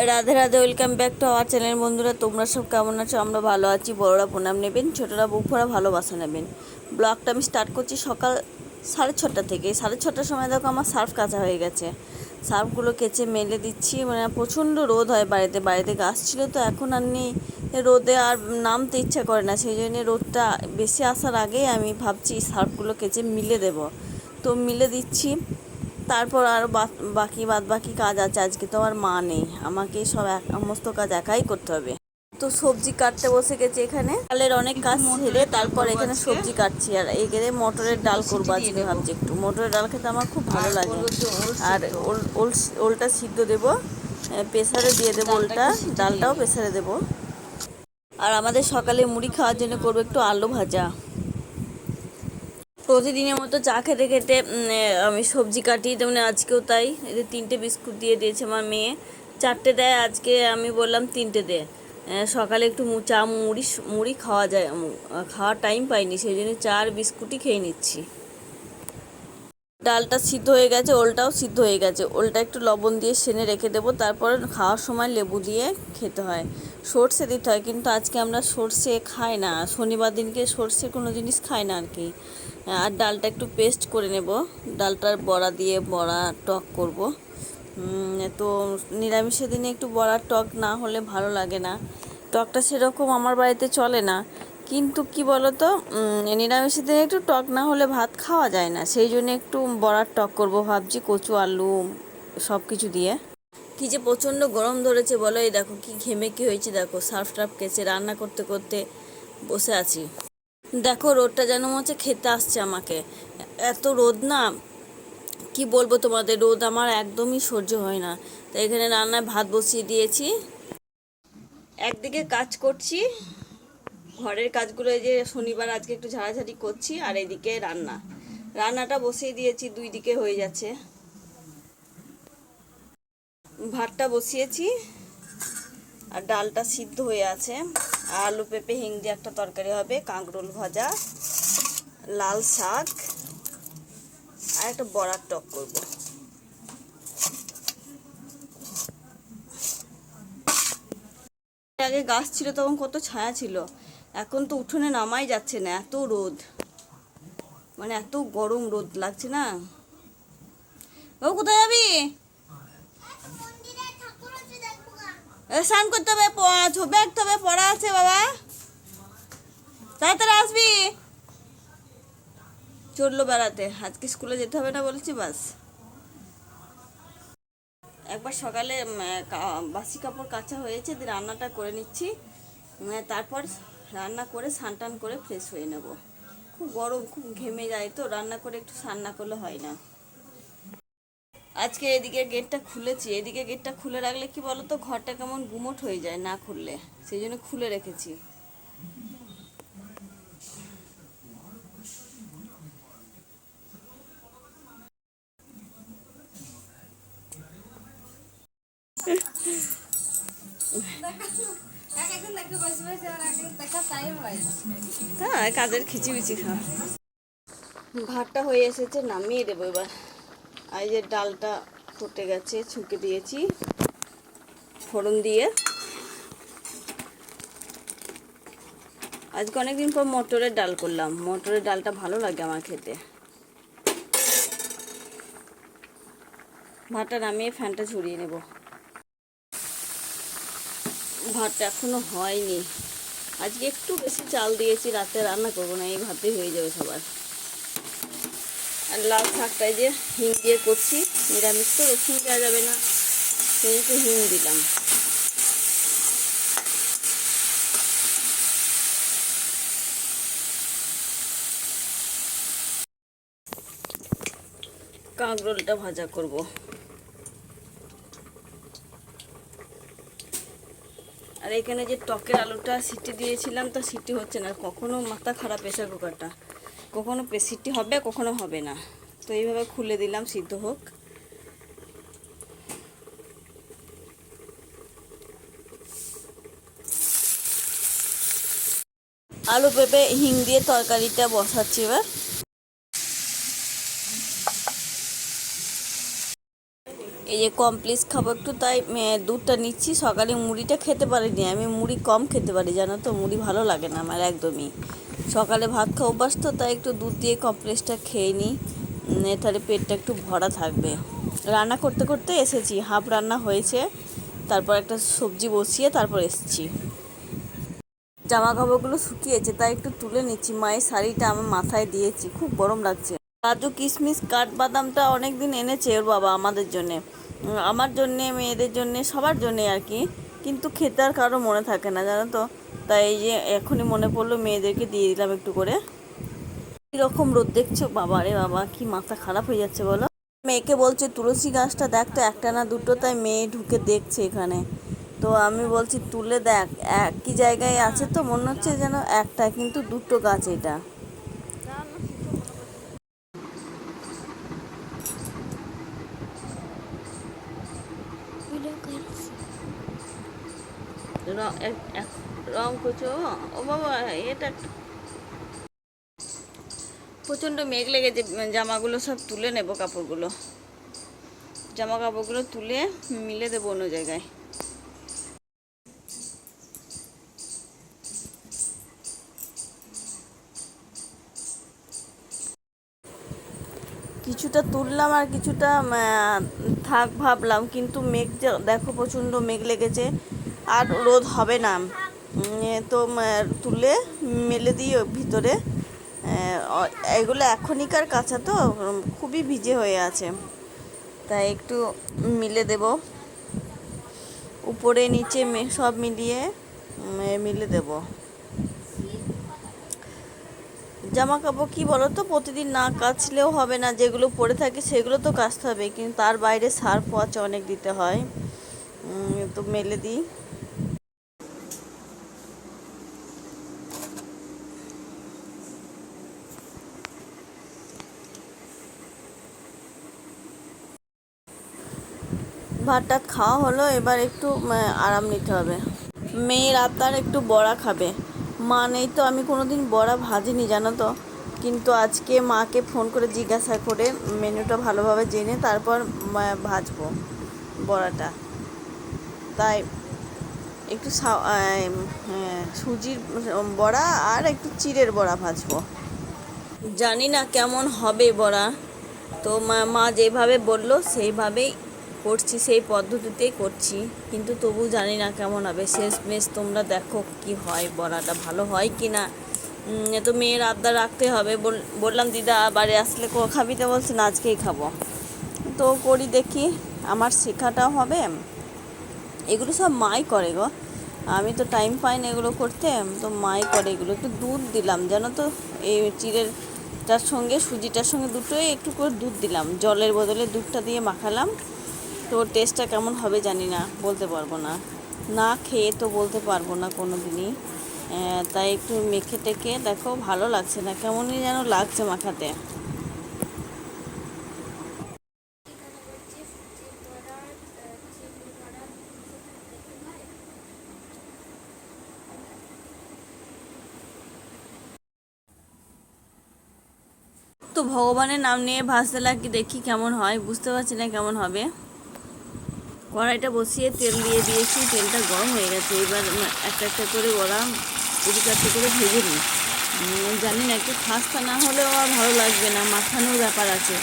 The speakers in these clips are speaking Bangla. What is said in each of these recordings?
Radhe Radhe welcome back to our channel বন্ধুরা, তোমরা সব কেমন আছো? আমরা ভালো আছি, বড়রা প্রণাম নেবেন, ছোটরা বুক ভরা ভালোবাসা নেবেন। ব্লগটা আমি স্টার্ট করছি সকাল সাড়ে ছটা থেকে। সাড়ে ছটার সময় দেখো আমার সার্ফ কাঁচা হয়ে গেছে। সার্ফগুলো কেচে মেলে দিচ্ছি মানে প্রচণ্ড রোদ হয় বাড়িতে। বাড়িতে গাছ ছিল তো এখন আর নেই। রোদে আর নামতে ইচ্ছা করে না, সেই জন্য রোদটা বেশি আসার আগেই আমি ভাবছি সার্ফগুলো কেচে মিলে দেব। তো মিলে দিচ্ছি। তারপর আর বাকি বাদ বাকি কাজ আছে, আজকে তো আমার মা নেই। আমাকে সব সমস্ত কাজ একাই করতে হবে। তো সবজি কাটতে বসে গেছি এখানে। ডালের অনেক কাজ সেরে তারপর এখানে সবজি কাটছি। আর এখানে মটরের ডাল করব আজকে ভাবছি একটু। মটরের ডাল খেতে আমার খুব ভালো লাগে। আর ওল- ওলটা সিদ্ধ দেবো। প্রেসারে দিয়ে দেবো ওলটা। ডালটাও প্রেসারে দেবো। আর আমাদের সকালে মুড়ি খাওয়ার জন্য করব একটু আলু ভাজা। প্রতিদিনের মতো চা খেতে খেতে আমি সবজি কাটি তেমনি আজকেও তাই যে তিনটে বিস্কুট দিয়ে দিয়েছে আমার মেয়ে। চারটে দেয়, আজকে আমি বললাম তিনটে দে। সকালে একটু চা, মুড়ি মুড়ি খাওয়া যায় খাওয়ার টাইম পাইনি, সেই জন্য চা আর বিস্কুটই খেয়ে নিচ্ছি। ডালটা সিদ্ধ হয়ে গেছে, ওলটাও সিদ্ধ হয়ে গেছে। ওলটা একটু লবণ দিয়ে সেনে রেখে দেবো, তারপর খাওয়ার সময় লেবু দিয়ে খেতে হয়। সর্ষে দিতে হয়, কিন্তু আজকে আমরা সর্ষে খাই না। শনিবার দিনকে সর্ষে কোনো জিনিস খাই না আর কি আর ডালটা একটু পেস্ট করে নেব। ডালটার বড়া দিয়ে বড়া টক করব। তো নিরামিষের দিনে একটু বড়ার টক না হলে ভালো লাগে না। টকটা সেরকম আমার বাড়িতে চলে না। কিন্তু কি বলতো নিরামিষের দিনে একটু টক না হলে ভাত খাওয়া যায় না। সেই জন্য একটু বড়ার টক করব ভাবছি, কচু, আলু সব কিছু দিয়ে। কি যে প্রচণ্ড গরম ধরেছে, বলো এই দেখো কি ঘেমে কি হয়েছে, দেখো সার্ফ টার্ফ কেচে রান্না করতে করতে বসে আছি। দেখো রোদটা যেন হচ্ছে খেতে আসছে আমাকে। এত রোদ না, কি বলব তোমাদের, রোদ আমার একদমই সহ্য হয় না। তাই এখানে রান্নায় ভাত বসিয়ে দিয়েছি। একদিকে কাজ করছি ঘরের কাজগুলো এই যে শনিবার আজকে একটু ঝাড়াঝাড়ি করছি আর এদিকে রান্না। রান্নাটা বসিয়ে দিয়েছি, দুই দিকে হয়ে যাচ্ছে। ভাতটা বসিয়েছি আর ডালটা সিদ্ধ হয়ে আছে। আলু পেঁপে হিং দিয়ে একটা তরকারি হবে, কাঁকরোল ভাজা, লাল শাক, আর একটা বড়ার টক করব। আগে গাছ ছিল তখন কত ছায়া ছিল। এখন তো উঠোনে নামাই যাচ্ছে না, এত রোদ। মানে এত গরম রোদ লাগছে না। ও, কোথায় যাবি? স্নান করতে হবে ছবি আঁকতে হবে, পড়া আছে বাবা। তাড়াতাড়ি আসবি। চলল বেড়াতে, আজকে স্কুলে যেতে হবে না বলছি, বাস। একবার সকালে বাসি কাপড় কাচা হয়েছে, দিয়ে রান্নাটা করে নিচ্ছি। তারপর রান্না করে স্নান টান করে ফ্রেশ হয়ে নেব। খুব গরম, খুব ঘেমে যায় তো, রান্না করে একটু সান্না করলে হয় না। আজকে এদিকে গেটটা খুলেছি। এদিকে গেটটা খুলে রাখলে কি বলো তো ঘরটা কেমন গুমোট হয়ে যায় না খুললে। সেই জন্য খুলে রেখেছি। হ্যাঁ কাজের খিচিবিচি খা ভাতটা হয়ে এসেছে, নামিয়ে দেবো এবার। এই যে ডালটা ফুটে গেছে, ছুঁকে দিয়েছি। ফোড়ন দিয়ে। আজকে অনেকদিন পর মটরের ডাল করলাম। মটরের ডালটা ভালো লাগে আমার খেতে। ভাতটা নামিয়ে ফ্যানটা ঝরিয়ে নেব। ভাতটা এখনও হয়নি। আজকে একটু বেশি চাল দিয়েছি, রাতে রান্না করব না, এই ভাতেই হয়ে যাবে সবার। আর লাল শাকটাই যে হিং দিয়ে করছি, নিরামিষ তো রসুন দেওয়া যাবে না, সেই একটু হিং দিলাম। কাঁকরোলটা ভাজা করব। আর এখানে যে টকের আলুটা সিটি দিয়েছিলাম, তা সিটি হচ্ছে না। কখনো মাথা খারাপ প্রেশার কুকারটা। কখনো সিটি হবে, কখনো হবে না। তো এইভাবে খুলে দিলাম, সিদ্ধ হোক। আলু পেঁপে, হিং দিয়ে তরকারিটা বসাচ্ছি এবার। এই যে কমপ্লিস খাব একটু, তাই দুধটা নিচ্ছি। সকালে মুড়িটা খেতে পারিনি, আমি মুড়ি কম খেতে পারি, জানো তো? মুড়ি ভালো লাগে না আমার একদমই। সকালে ভাত খাওয়া অভ্যাস তো, তাই একটু দুধ দিয়ে কমপ্লেসটা খেয়ে নিই তাহলে পেটটা একটু ভরা থাকবে। রান্না করতে করতে এসেছি, হাফ রান্না হয়েছে। তারপর একটা সবজি বসিয়ে তারপর এসেছি। জামা কাপড়গুলো শুকিয়েছে, তাই একটু তুলে নিচ্ছি। মায়ের শাড়িটা আমার মাথায় দিয়েছি, খুব গরম লাগছে। কাজু কিশমিশ কাঠবাদামটা অনেক দিন এনেছে ওর বাবা আমাদের জন্যে। আমার জন্যে, মেয়েদের জন্যে, সবার জন্যে আর কি। কিন্তু খেতে আর কারও মনে থাকে না, জানো তো? তাই এই যে এখনই মনে পড়ল মেয়েদেরকে দিয়ে দিলাম একটু করে। কীরকম রোদ দেখছ? বাবা রে বাবা, কি মাথা খারাপ হয়ে যাচ্ছে বলো? মেয়েকে বলছে, তুলসী গাছটা দেখ তো, একটা না দুটো। তাই মেয়ে ঢুকে দেখছে এখানে। তো আমি বলছি, তুলে দেখ, একই জায়গায় আছে তো? মনে হচ্ছে যেন একটা, কিন্তু দুটো গাছ এটা। র- করছ ও বাবা, এটা প্রচণ্ড মেঘ লেগেছে জামাগুলো সব তুলে নেব কাপড়গুলো। জামা কাপড়গুলো তুলে মিলে দেবো অন্য জায়গায়। কিছুটা তুললাম আর কিছুটা থাক, ভাবলাম, কিন্তু মেঘ দেখো প্রচণ্ড মেঘ লেগেছে। আর রোদ হবে না। তো তুলে মেলে দিই ভিতরে। এগুলো এখনইকার কাঁচা তো খুবই ভিজে হয়ে আছে। তাই একটু মিলে দেব। উপরে, নিচে সব মিলিয়ে মিলে দেবো। জামা কাপড় কী বলো তো প্রতিদিন না কাচলেও হবে না। যেগুলো পরে থাকে সেগুলো তো কাচতে হবে, কিন্তু তার বাইরে সার্ফ ওয়াচ অনেক দিতে হয়। তো মেলে দিই। ভাত টাত খাওয়া হলো এবার একটু আরাম নিতে হবে। মেয়ের আবদার একটু বড়া খাবে। মা নেই তো আমি কোনো দিন বড়া ভাজিনি জানো তো। কিন্তু আজকে মাকে ফোন করে জিজ্ঞাসা করে মেনুটা ভালোভাবে জেনে তারপর ভাজবো বড়াটা। তাই একটু হ্যাঁ, সুজির বড়া আর একটু চিড়ের বড়া ভাজবো। জানি না কেমন হবে বড়া। তো মা যেভাবে বলল সেইভাবেই করছি, সেই পদ্ধতিতেই করছি। কিন্তু তবু জানি না কেমন হবে। শেষ মেশ তোমরা দেখো কি হয় বড়াটা ভালো হয় কি না। তো মেয়ের আবদার রাখতে হবে। বল- বললাম, দিদা, বাড়ি আসলে ক খাবি? তো বলছে, না, আজকেই খাব। তো করি দেখি, আমার শেখাটাও হবে। এগুলো সব মাই করে গো। আমি তো টাইম পাই না এগুলো করতে, তো মাই করে এগুলো। একটু দুধ দিলাম, জানো তো? এই চিড়েরটার সঙ্গে, সুজিটার সঙ্গে দুটোই একটু করে দুধ দিলাম। জলের বদলে দুধটা দিয়ে মাখালাম। তো টেস্টটা কেমন হবে জানি না, বলতে পারব না। না খেয়ে তো বলতে পারব না কোনো দিনই তাই একটু মেখে টেকে দেখো, ভালো লাগছে না, কেমনই যেন লাগছে মাখাতে। তো ভগবানের নাম নিয়ে ভাসতে লাগি দেখি কেমন হয়, বুঝতে পারছি না কেমন হবে। কড়াইটা বসিয়ে তেল দিয়ে দিয়েছি, তেলটা গরম হয়ে গেছে। এবার একটা একটা করে কুড়ি চারটে করে ভেজে নিই। জানি না, একটু খাস্তা না হলেও আর ভালো লাগবে না, মাখানোর ব্যাপার আছে।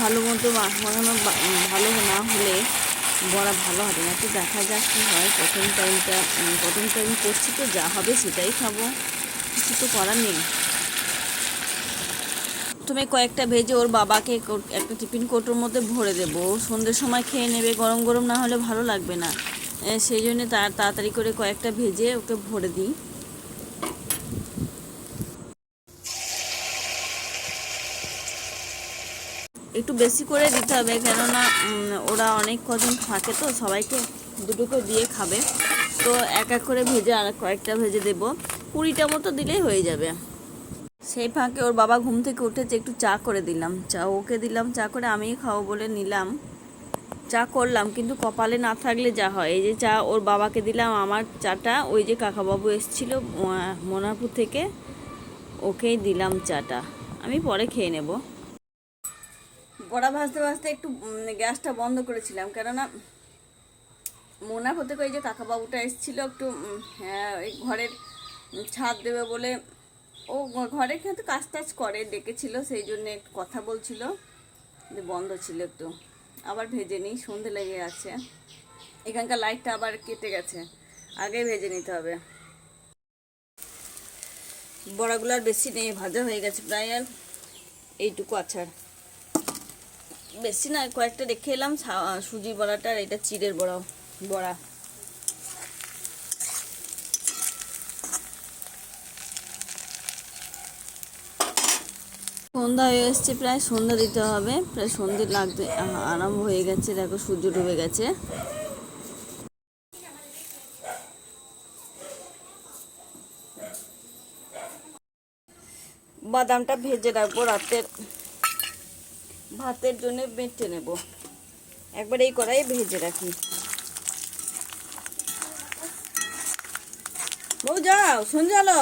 ভালো মতো মাখানো ভালো না হলে বড়া ভালো হবে না। তো দেখা যাক কী হয়, প্রথম টাইমটা প্রথম টাইম করছি তো যা হবে সেটাই খাব। কিছু তো করার নেই। তুমি কয়েকটা ভেজে ওর বাবাকে একটা টিফিন কোটোর মধ্যে ভরে দেবো। সন্ধ্যের সময় খেয়ে নেবে, গরম গরম না হলে ভালো লাগবে না। সেই জন্য তার তাড়াতাড়ি করে কয়েকটা ভেজে ওকে ভরে দিই। একটু বেশি করে দিতে হবে, কেননা ওরা অনেক কজন থাকে তো, সবাইকে দুটো করে দিয়ে খাবে। তো এক এক করে ভেজে আর কয়েকটা ভেজে দেবো। কুড়িটা মতো দিলেই হয়ে যাবে। সেই ফাঁকে ওর বাবা ঘুম থেকে উঠেছে একটু চা করে দিলাম। চা ওকে দিলাম, চা করে আমিই খাব বলে নিলাম। চা করলাম, কিন্তু কপালে না থাকলে যা হয়। এই যে চা ওর বাবাকে দিলাম, আমার চাটা ওই যে কাকাবাবু এসেছিল মোনারপুর থেকে, ওকেই দিলাম চাটা। আমি পরে খেয়ে নেব। বড়া ভাজতে ভাজতে একটু গ্যাসটা বন্ধ করেছিলাম, কেননা মোনা থেকে ওই যে কাকাবাবুটা এসেছিল, একটু হ্যাঁ ঘরের ছাদ দেবে বলে ও ঘরে কিন্তু কাজ টাজ করে, ডেকেছিল, সেই জন্য একটু কথা বলছিল। বন্ধ ছিল একটু। আবার ভেজে নিই, সন্ধে লেগে আছে এখানকার লাইটটা আবার কেটে গেছে। আগে ভেজে নিতে হবে। বড়াগুলো আর বেশি নেই, ভাজা হয়ে গেছে প্রায় আর এইটুকু আছাড় বেশি না, কয়েকটা রেখে এলাম সুজি বড়াটা আর এটা চিড়ের বড়া বড়া। সন্ধ্যা হয়ে এসছে, প্রায় সন্ধ্যা দিতে হবে। প্রায় সন্ধে লাগতে আরাম হয়ে গেছে। দেখো, সূর্য ডুবে গেছে। বাদামটা ভেজে রাখব রাতের ভাতের জন্য বেটে নেব। একবার এই কড়াই ভেজে রাখি। বউ, যাও শুনজালো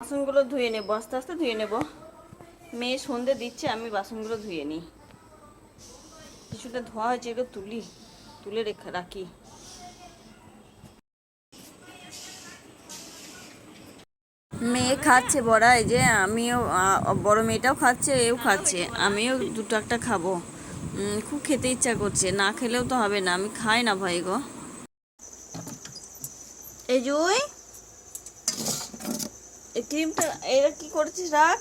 বাসনগুলো ধুয়ে নেব, আস্তে আস্তে ধুয়ে নেব। মেয়ে সন্ধে দিচ্ছে, আমি বাসনগুলো ধুয়ে নিই। কিছুটা ধোয়া হয়েছে, এগুলো তুলি, তুলে রেখে, রাখি। মেয়ে খাচ্ছে বড়া, এই যে আমিও বড় মেয়েটাও খাচ্ছে, এও খাচ্ছে। আমিও দুটো একটা খাব। খুব খেতে ইচ্ছা করছে, না খেলেও তো হবে না, আমি খাই না ভাই গো। এই জুই ক্রিমটা এরা কি করেছিস রাখ?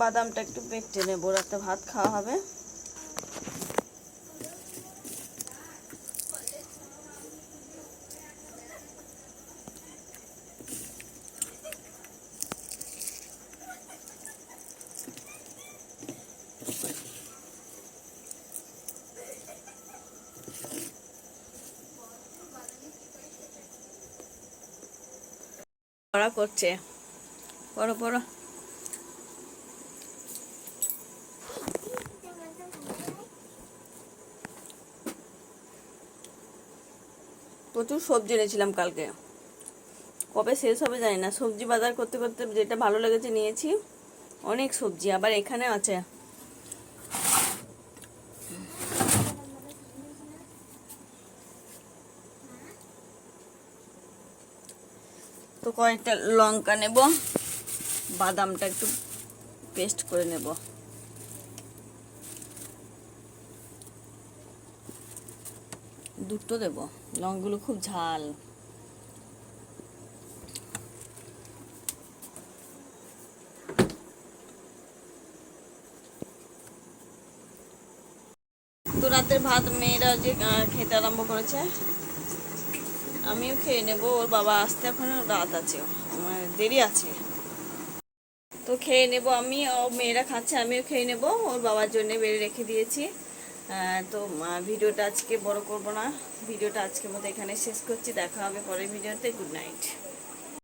বাদামটা একটু বেটে নেব রাতে ভাত খাওয়া হবে। পড়া করছে। পড়ো পড়ো প্রচুর সবজি এনেছিলাম কালকে। কবে শেষ হবে জানি না। সবজি বাজার করতে করতে যেটা ভালো লেগেছে নিয়েছি, অনেক সবজি আবার এখানে আছে। তো কয়েকটা লঙ্কা নেব। বাদামটা একটু পেস্ট করে নেব। দুটো দেব। লঙ্কাগুলো খুব ঝাল। তো রাতের ভাত মেয়েরা যে খেতে আরম্ভ করেছে। আমিও খেয়ে নেব, ওর বাবা আসতে এখন রাত আছে, আমার দেরি আছে। তো খেয়ে নেব আমি, ও মেয়েরা খাচ্ছে, আমিও খেয়ে নেব, ওর বাবার জন্য বেড়ে রেখে দিয়েছি। তো ভিডিওটা আজকে বড় করব না, ভিডিওটা আজকের মতো এখানে শেষ করছি, দেখা হবে পরের ভিডিওতে, গুড নাইট।